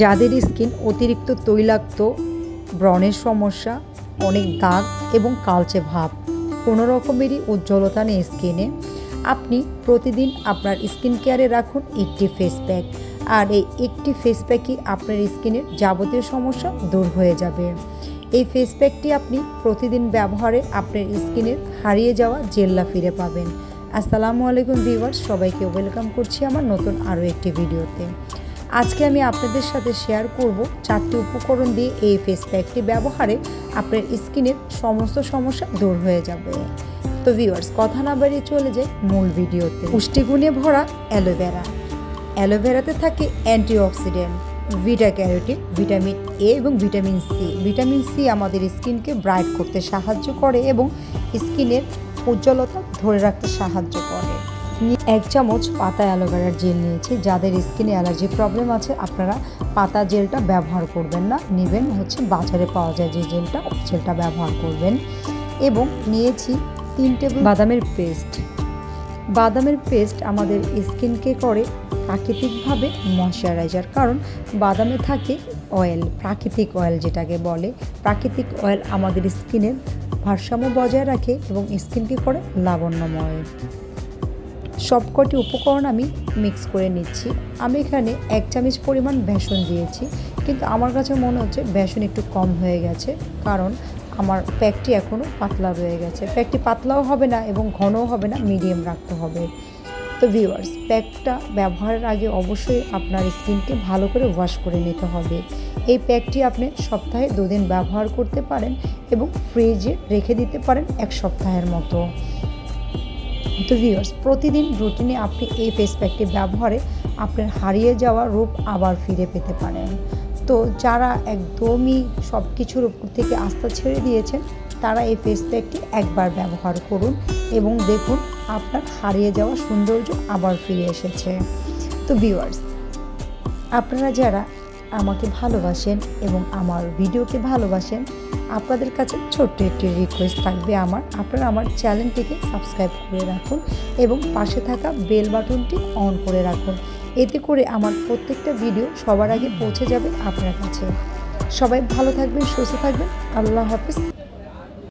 যাদের স্কিন অতিরিক্ত তৈলাক্ত, ব্রণের সমস্যা, অনেক দাগ এবং কালচে ভাব, কোনো রকমেরই উজ্জ্বলতা নেই স্কিনে। আপনি প্রতিদিন আপনার স্কিন কেয়ারে রাখুন একটি ফেস প্যাক আর এই একটি ফেস প্যাকই আপনার স্কিনের যাবতীয় সমস্যা দূর হয়ে যাবে। এই ফেস প্যাকটি আপনি প্রতিদিন ব্যবহারে আপনার স্কিনের হারিয়ে যাওয়া জেল্লা ফিরে পাবেন। আসসালামু আলাইকুম ভিউয়ার্স, সবাইকে ওয়েলকাম করছি আমার নতুন আরও একটি ভিডিওতে। আজকে আমি আপনাদের সাথে শেয়ার করব চারটি উপকরণ দিয়ে এই ফেস প্যাকটি ব্যবহারে আপনার স্কিনের সমস্ত সমস্যা দূর হয়ে যাবে। তো ভিউয়ার্স কথা না বাড়িয়ে চলে যায় মূল ভিডিওতে। পুষ্টিগুণে ভরা অ্যালোভেরা অ্যালোভেরাতে থাকে antioxidant beta carotene vitamin A এবং ভিটামিন সি ভিটামিন সি আমাদের স্কিনকে ব্রাইট করতে সাহায্য করে এবং স্কিনের উজ্জ্বলতা ধরে রাখতে সাহায্য করে। এক চামচ পাতা অ্যালোভেরার জেল নিয়েছি। যাদের স্কিনে অ্যালার্জি প্রবলেম আছে, আপনারা পাতা জেলটা ব্যবহার করবেন না। নেবেন হচ্ছে বাজারে পাওয়া যায় যে জেলটা, ওই জেলটা ব্যবহার করবেন। এবং নিয়েছি তিন টেবিল বাদামের পেস্ট। বাদামের পেস্ট আমাদের স্কিনকে করে প্রাকৃতিকভাবে ময়শ্চারাইজার, কারণ বাদামে থাকে অয়েল, প্রাকৃতিক অয়েল যেটাকে বলে। প্রাকৃতিক অয়েল আমাদের স্কিনের ভারসাম্য বজায় রাখে এবং স্কিনকে করে লাবণ্যময়। সবকটি উপকরণ আমি মিক্স করে নিচ্ছি। আমি এখানে এক চামচ পরিমাণ বেসন দিয়েছি, কিন্তু আমার কাছে মনে হচ্ছে বেসন একটু কম হয়ে গেছে, কারণ আমার প্যাকটি এখনও পাতলা রয়ে গেছে। প্যাকটি পাতলাও হবে না এবং ঘনও হবে না মিডিয়াম রাখতে হবে। তো ভিউয়ার্স প্যাকটা ব্যবহারের আগে অবশ্যই আপনার স্কিনকে ভালো করে ওয়াশ করে নিতে হবে। এই প্যাকটি আপনি সপ্তাহে দুদিন ব্যবহার করতে পারেন এবং ফ্রিজে রেখে দিতে পারেন এক সপ্তাহের মতো। তো ভিউয়ার্স প্রতিদিন রুটিনে আপনি এই ফেস প্যাকটি ব্যবহারে আপনার হারিয়ে যাওয়া রূপ আবার ফিরে পেতে পারেন। তো যারা একদমই সব কিছুর উপর থেকে আস্থা ছেড়ে দিয়েছেন, তারা এই ফেস প্যাকটি একবার ব্যবহার করুন এবং দেখুন আপনার হারিয়ে যাওয়া সৌন্দর্য আবার ফিরে এসেছে। তো ভিউয়ার্স আপনারা যারা আমাকে ভালোবাসেন এবং আমার ভিডিওকে ভালোবাসেন, আপনাদের কাছে ছোট্ট একটি রিকোয়েস্ট থাকবে আমার। আপনারা আমার চ্যানেলটিকে সাবস্ক্রাইব করে রাখুন এবং পাশে থাকা বেল বাটনটি অন করে রাখুন। এতে করে আমার প্রত্যেকটা ভিডিও সবার আগে পৌঁছে যাবে আপনার কাছে। সবাই ভালো থাকবেন, সুস্থ থাকবেন। আল্লাহ হাফিজ।